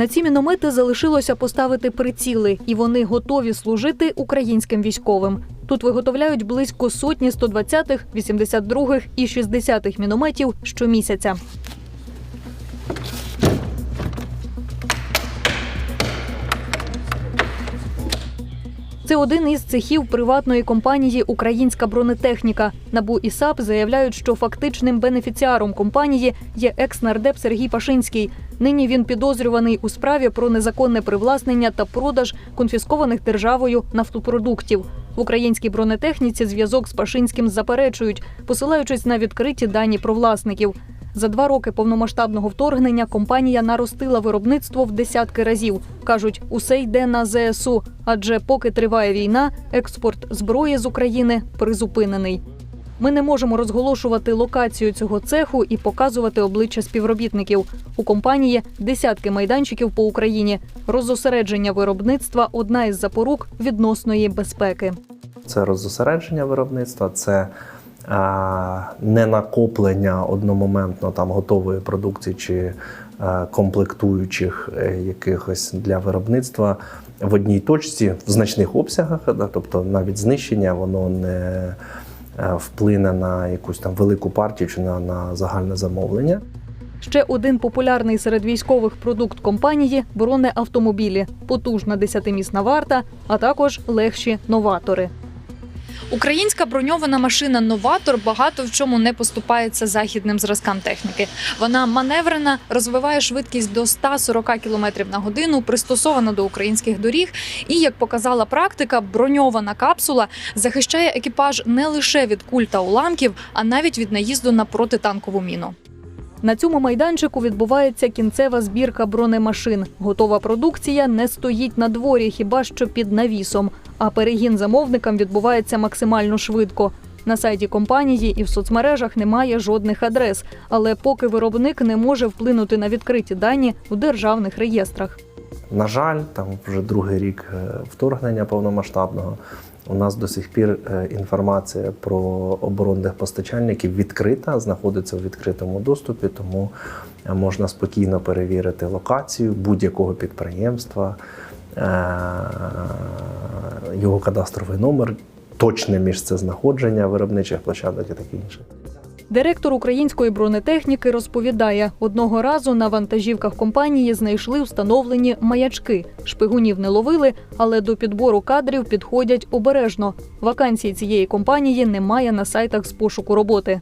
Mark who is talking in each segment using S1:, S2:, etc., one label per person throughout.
S1: На ці міномети залишилося поставити приціли, і вони готові служити українським військовим. Тут виготовляють близько сотні 120-х, 82-х і 60-х мінометів щомісяця. Це один із цехів приватної компанії Українська бронетехніка. Набу і САП заявляють, що фактичним бенефіціаром компанії є екс-нардеп Сергій Пашинський. Нині він підозрюваний у справі про незаконне привласнення та продаж конфіскованих державою нафтопродуктів. В українській бронетехніці зв'язок з Пашинським заперечують, посилаючись на відкриті дані про власників. За два роки повномасштабного вторгнення компанія наростила виробництво в десятки разів. кажуть, усе йде на ЗСУ, адже поки триває війна, експорт зброї з України призупинений. Ми не можемо розголошувати локацію цього цеху і показувати обличчя співробітників. У компанії десятки майданчиків по Україні. Розосередження виробництва одна із запорук відносної безпеки.
S2: Це роззосередження виробництва, це не накоплення одномоментно там готової продукції чи комплектуючих е, якихось для виробництва в одній точці в значних обсягах, да, тобто навіть знищення воно не е, вплине на якусь там велику партію чи на, на загальне замовлення.
S1: Ще один популярний серед військових продукт компанії бронеавтомобілі, потужна десятимісна варта, а також легші новатори.
S3: Українська броньована машина Новатор багато в чому не поступається західним зразкам техніки. Вона маневрена, розвиває швидкість до 140 км на годину, пристосована до українських доріг. І як показала практика, броньована капсула захищає екіпаж не лише від куль та уламків, а навіть від наїзду на протитанкову міну.
S1: На цьому майданчику відбувається кінцева збірка бронемашин. Готова продукція не стоїть на дворі, хіба що під навісом. А перегін замовникам відбувається максимально швидко. На сайті компанії і в соцмережах немає жодних адрес, але поки виробник не може вплинути на відкриті дані в державних реєстрах.
S2: На жаль, там вже другий рік е, вторгнення повномасштабного. У нас до сих пір е, інформація про оборонних постачальників відкрита, знаходиться в відкритому доступі, тому е, можна спокійно перевірити локацію будь-якого підприємства, е, його кадастровий номер, точне місце знаходження виробничих площадок і таке інше.
S1: Директор української бронетехніки розповідає, одного разу на вантажівках компанії знайшли встановлені маячки. Шпигунів не ловили, але до підбору кадрів підходять обережно. Вакансій цієї компанії немає на сайтах з пошуку роботи.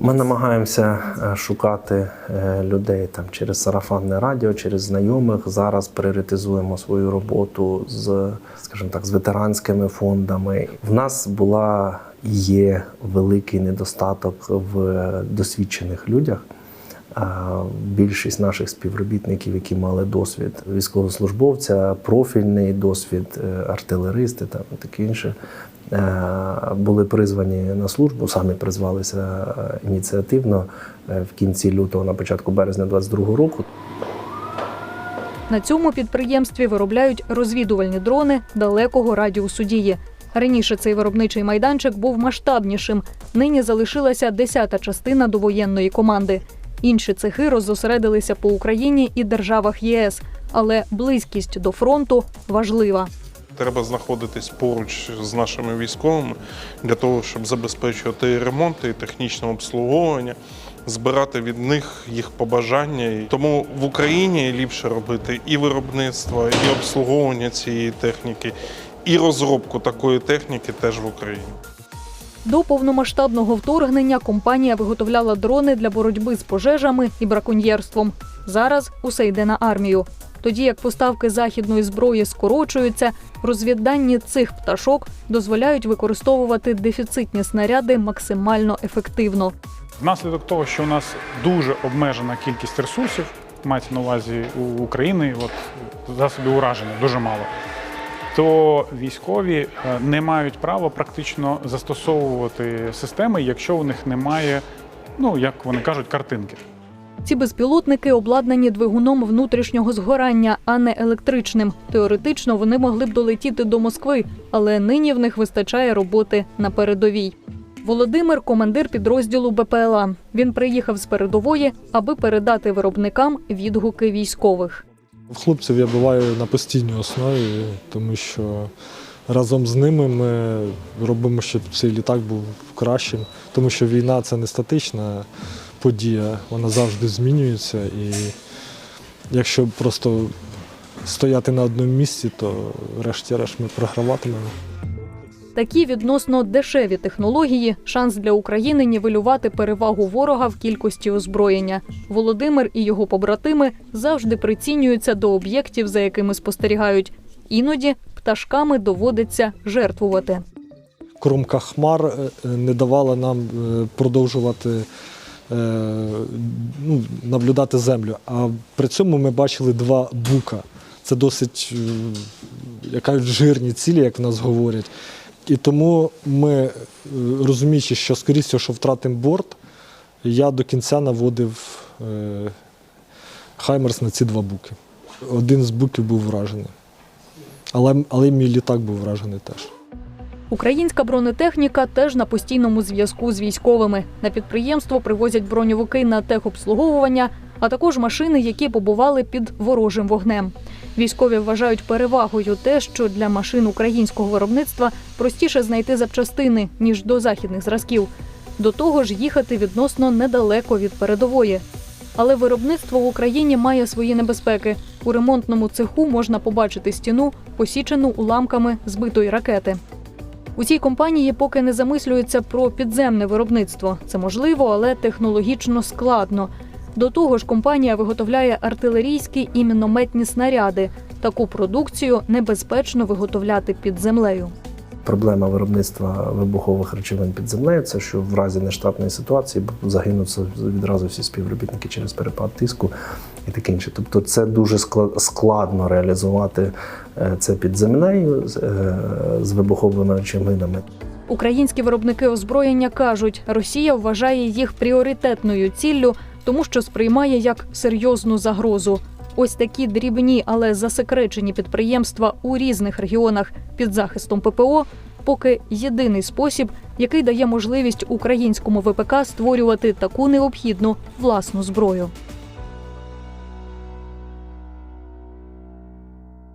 S2: Ми намагаємося е, шукати е, людей там через сарафанне радіо, через знайомих. Зараз пріоритизуємо свою роботу з, скажімо так, з ветеранськими фондами. В нас була є великий недостаток в досвідчених людях. Більшість наших співробітників, які мали досвід військовослужбовця, профільний досвід, е, артилеристи та таке інше, е, були призвані на службу, самі призвалися е, ініціативно в кінці лютого, на початку березня 22 року.
S1: На цьому підприємстві виробляють розвідувальні дрони далекого радіусу дії. Раніше цей виробничий майданчик був масштабнішим. Нині залишилася десята частина довоєнної команди. Інші цехи роззосередилися по Україні і державах ЄС, але близькість до фронту важлива.
S4: Треба знаходитись поруч з нашими військовими для того, щоб забезпечувати і ремонт, і технічне обслуговування, збирати від них їх побажання. Тому в Україні ліпше робити і виробництво, і обслуговування цієї техніки, і розробку такої техніки теж в Україні.
S1: До повномасштабного вторгнення компанія виготовляла дрони для боротьби з пожежами і браконьєрством. Зараз усе йде на армію. Тоді як поставки західної зброї скорочуються, розвіддані цих пташок дозволяють використовувати дефіцитні снаряди максимально ефективно.
S5: Внаслідок того, що у нас дуже обмежена кількість ресурсів, мається на увазі у України, от засобів ураження дуже мало, то військові е, не мають права практично застосовувати системи, якщо у них немає, ну як вони кажуть, картинки.
S1: Ці безпілотники обладнані двигуном внутрішнього згорання, а не електричним. Теоретично вони могли б долетіти до Москви, але нині в них вистачає роботи на передовій. Володимир командир підрозділу БПЛА. Він приїхав з передової, аби передати виробникам відгуки військових.
S6: Хлопців я буваю на постійній основі, тому що разом з ними ми робимо, щоб цей літак був кращим, тому що війна це не статична подія, вона завжди змінюється. І якщо просто стояти на одному місці, то решті-решт ми програватимемо.
S1: Такі відносно дешеві технології шанс для України нівелювати перевагу ворога в кількості озброєння. Володимир і його побратими завжди прицінюються до об'єктів, за якими спостерігають. Іноді пташками доводиться жертвувати.
S6: кромка хмар е, е, не давала нам е, продовжувати ну, наблюдати землю. А при цьому ми бачили два бука. Це досить як кажуть, жирні цілі, як в нас говорять. І тому ми, е, розуміючи, що скоріше, що втратимо борт, я до кінця наводив е, Хаймерс на ці два буки. Один з буків був вражений. Але, але мій літак був вражений теж.
S1: Українська бронетехніка теж на постійному зв'язку з військовими. На підприємство привозять броньовики на техобслуговування, а також машини, які побували під ворожим вогнем. Військові вважають перевагою те, що для машин українського виробництва простіше знайти запчастини ніж до західних зразків. До того ж, їхати відносно недалеко від передової. Але виробництво в Україні має свої небезпеки. У ремонтному цеху можна побачити стіну, посічену уламками збитої ракети. У цій компанії поки не замислюються про підземне виробництво. Це можливо, але технологічно складно. До того ж, компанія виготовляє артилерійські і мінометні снаряди. Таку продукцію небезпечно виготовляти під землею.
S2: Проблема виробництва вибухових речовин під землею це що в разі нештатної ситуації загинуть відразу всі співробітники через перепад тиску і таке інше. Тобто це дуже скла- складно реалізувати е, це під землею е, з вибуховими речовинами.
S1: Українські виробники озброєння кажуть, Росія вважає їх пріоритетною ціллю, тому що сприймає як серйозну загрозу. Ось такі дрібні, але засекречені підприємства у різних регіонах під захистом ППО поки єдиний спосіб, який дає можливість українському ВПК створювати таку необхідну власну зброю.